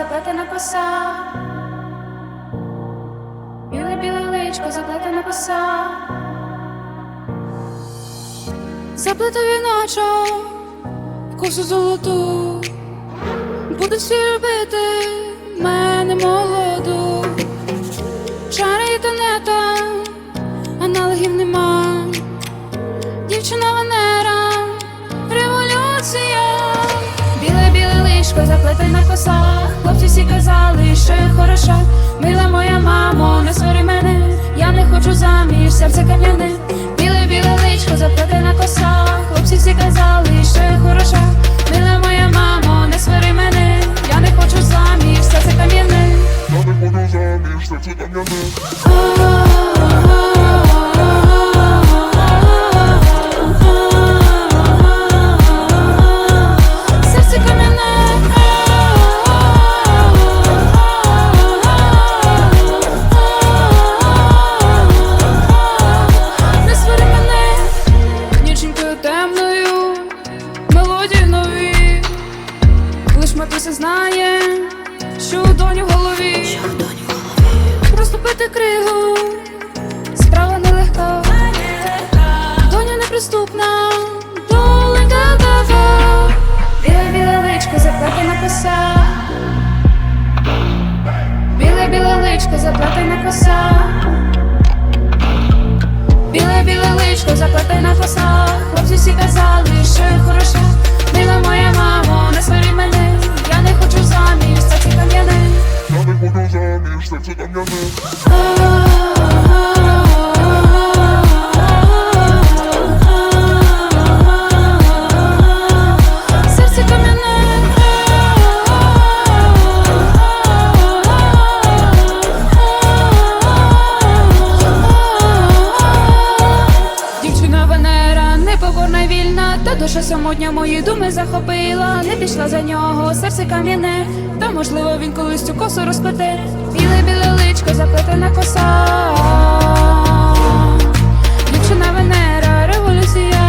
заплетена коса. Біле біле личко, заплетена коса. Заплету віночок в косу золоту. Будуть всі любити мене молоду. Чари і тонета, аналогів нема. Дівчина Венера, революція. Личко, заплетена коса. Хлопці всі казали, що я хороша. Мила моя мамо, не свари мене. Я не хочу заміж, серце кам'яне. Біле біле личко, заплетена коса. Хлопці всі казали, що я хороша. Мила моя мамо, не свари мене. Я не хочу заміж, серце кам'яне. Я не буду заміж, серце кам'яне. Лиш знає, що у доні в голові. Проступити кригу, справа нелегка. Доня неприступна, доленька кава. Біле біле личко, заплетена коса. Біле біле личко, заплетена коса. Біле біле личко, заплетена коса. Хлопці всі казали, що я хороша. Заміж, серце душа самотня мої думи захопила. Не пішла за нього, серце кам'яне, та можливо він колись цю косу розплете. Біле біле личко, заплетена коса. Дівчина Венера, революція.